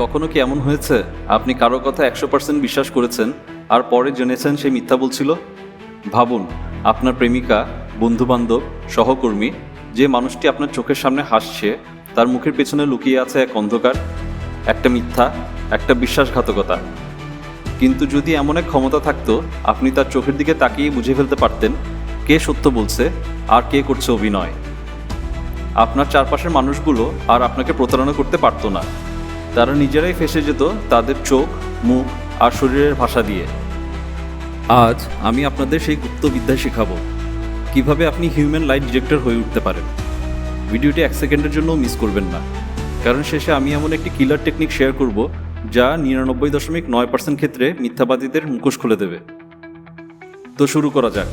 কখনো কি এমন হয়েছে? আপনি কারও কথা একশো পার্সেন্ট বিশ্বাস করেছেন আর পরে জেনেছেন সে মিথ্যা বলছিল? ভাবুন, আপনার প্রেমিকা, বন্ধুবান্ধব, সহকর্মী, যে মানুষটি আপনার চোখের সামনে হাসছে, তার মুখের পেছনে লুকিয়ে আছে এক অন্ধকার, একটা মিথ্যা, একটা বিশ্বাসঘাতকতা। কিন্তু যদি এমন এক ক্ষমতা থাকতো, আপনি তার চোখের দিকে তাকিয়ে বুঝে ফেলতে পারতেন, কে সত্য বলছে আর কে করছে অভিনয়। আপনার চারপাশের মানুষগুলো আর আপনাকে প্রতারণা করতে পারতো না। তারা নিজেরাই ফেসে যেত তাদের চোখ, মুখ আর শরীরের ভাষা দিয়ে। আজ আমি আপনাদের সেই গুপ্তবিদ্যা শেখাবো, কীভাবে আপনি হিউম্যান লাইট ডিটেক্টর হয়ে উঠতে পারেন। ভিডিওটি এক সেকেন্ডের জন্য মিস করবেন না। কারণ শেষে আমি এমন একটি কিলার টেকনিক শেয়ার করব, যা নিরানব্বই দশমিক নয় পার্সেন্ট ক্ষেত্রে মিথ্যাবাদীদের মুখোশ খুলে দেবে। তো শুরু করা যাক।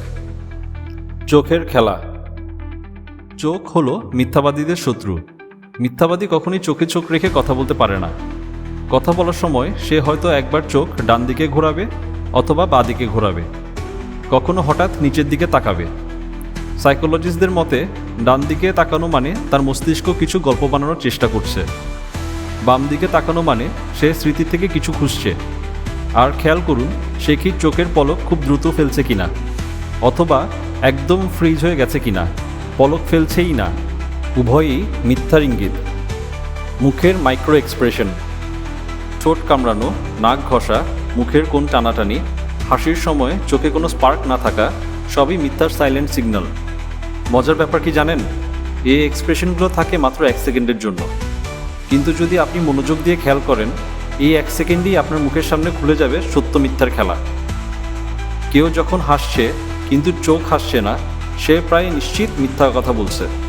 চোখের খেলা। চোখ হলো মিথ্যাবাদীদের শত্রু। মিথ্যাবাদী কখনই চোখে চোখ রেখে কথা বলতে পারে না। কথা বলার সময় সে হয়তো একবার চোখ ডান দিকে ঘোরাবে অথবা বাঁ দিকে ঘোরাবে। কখনো হঠাৎ নিচের দিকে তাকাবে। সাইকোলজিস্টদের মতে, ডান দিকে তাকানো মানে তার মস্তিষ্ক কিছু গল্প বানানোর চেষ্টা করছে। বাম দিকে তাকানো মানে সে স্মৃতি থেকে কিছু খুঁজছে। আর খেয়াল করুন, সে কি চোখের পলক খুব দ্রুত ফেলছে কিনা? অথবা একদম ফ্রিজ হয়ে গেছে কিনা? পলক ফেলছেই না। উভয়ই মিথ্যার ইঙ্গিত। মুখের মাইক্রো এক্সপ্রেশন। ঠোঁট কামড়ানো, নাক ঘষা, মুখের কোন টানাটানি, হাসির সময় চোখে কোনো স্পার্ক না থাকা, সবই মিথ্যার সাইলেন্ট সিগন্যাল। মজার ব্যাপার কি জানেন? এই এক্সপ্রেশনগুলো থাকে মাত্র এক সেকেন্ডের জন্য। কিন্তু যদি আপনি মনোযোগ দিয়ে খেয়াল করেন, এই এক সেকেন্ডেই আপনার মুখের সামনে খুলে যাবে সত্য মিথ্যার খেলা। কেউ যখন হাসছে, কিন্তু চোখ হাসছে না, সে প্রায় নিশ্চিত মিথ্যা কথা বলছে।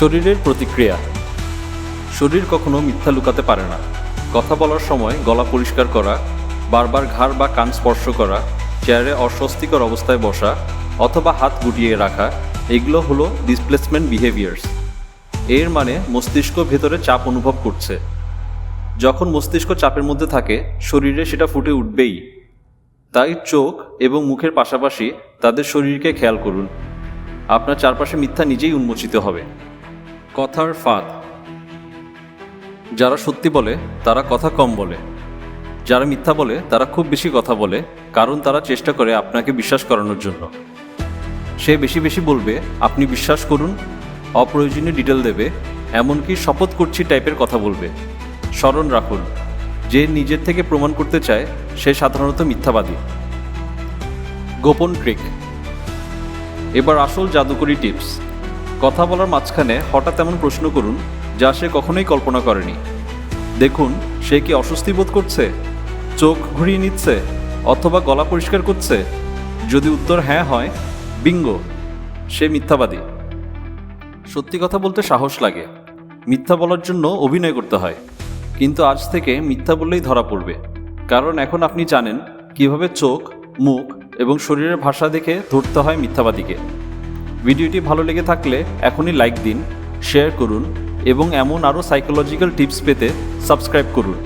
শরীরের প্রতিক্রিয়া। শরীর কখনো মিথ্যা লুকাতে পারে না। কথা বলার সময় গলা পরিষ্কার করা, বারবার ঘাড় বা কান স্পর্শ করা, চেয়ারে অস্বস্তিকর অবস্থায় বসা অথবা হাত গুটিয়ে রাখা, এগুলো হলো ডিসপ্লেসমেন্ট বিহেভিয়ার্স এর মানে মস্তিষ্ক ভেতরে চাপ অনুভব করছে। যখন মস্তিষ্ক চাপের মধ্যে থাকে, শরীরে সেটা ফুটে উঠবেই। তাই চোখ এবং মুখের পাশাপাশি তাদের শরীরকে খেয়াল করুন। আপনার চারপাশে মিথ্যা নিজেই উন্মোচিত হবে। কথার ফাঁদ। যারা সত্যি বলে, তারা কথা কম বলে। যারা মিথ্যা বলে, তারা খুব বেশি কথা বলে, কারণ তারা চেষ্টা করে আপনাকে বিশ্বাস করানোর জন্য। সে বেশি বেশি বলবে, আপনি বিশ্বাস করুন, অপ্রয়োজনীয় ডিটেল দেবে, এমনকি শপথ করছি টাইপের কথা বলবে। স্মরণ রাখুন, যে নিজের থেকে প্রমাণ করতে চায়, সে সাধারণত মিথ্যাবাদী। গোপন ট্রিক এবার আসল জাদুকরি টিপস। কথা বলার মাঝখানে হঠাৎ এমন প্রশ্ন করুন, যা সে কখনোই কল্পনা করেনি। দেখুন, সে কি অস্বস্তি বোধ করছে? চোখ ঘুরিয়ে নিচ্ছে, অথবা গলা পরিষ্কার করছে? যদি উত্তর হ্যাঁ হয়, বিঙ্গো, সে মিথ্যাবাদী। সত্যি কথা বলতে সাহস লাগে। মিথ্যা বলার জন্য অভিনয় করতে হয়। কিন্তু আজ থেকে মিথ্যা বললেই ধরা পড়বে। কারণ এখন আপনি জানেন, কীভাবে চোখ, মুখ এবং শরীরের ভাষা দেখে ধরতে হয় মিথ্যাবাদীকে। ভিডিওটি ভালো লেগে থাকলে এখনই লাইক দিন শেয়ার করুন এবং এমন আরও সাইকোলজিক্যাল টিপস পেতে সাবস্ক্রাইব করুন।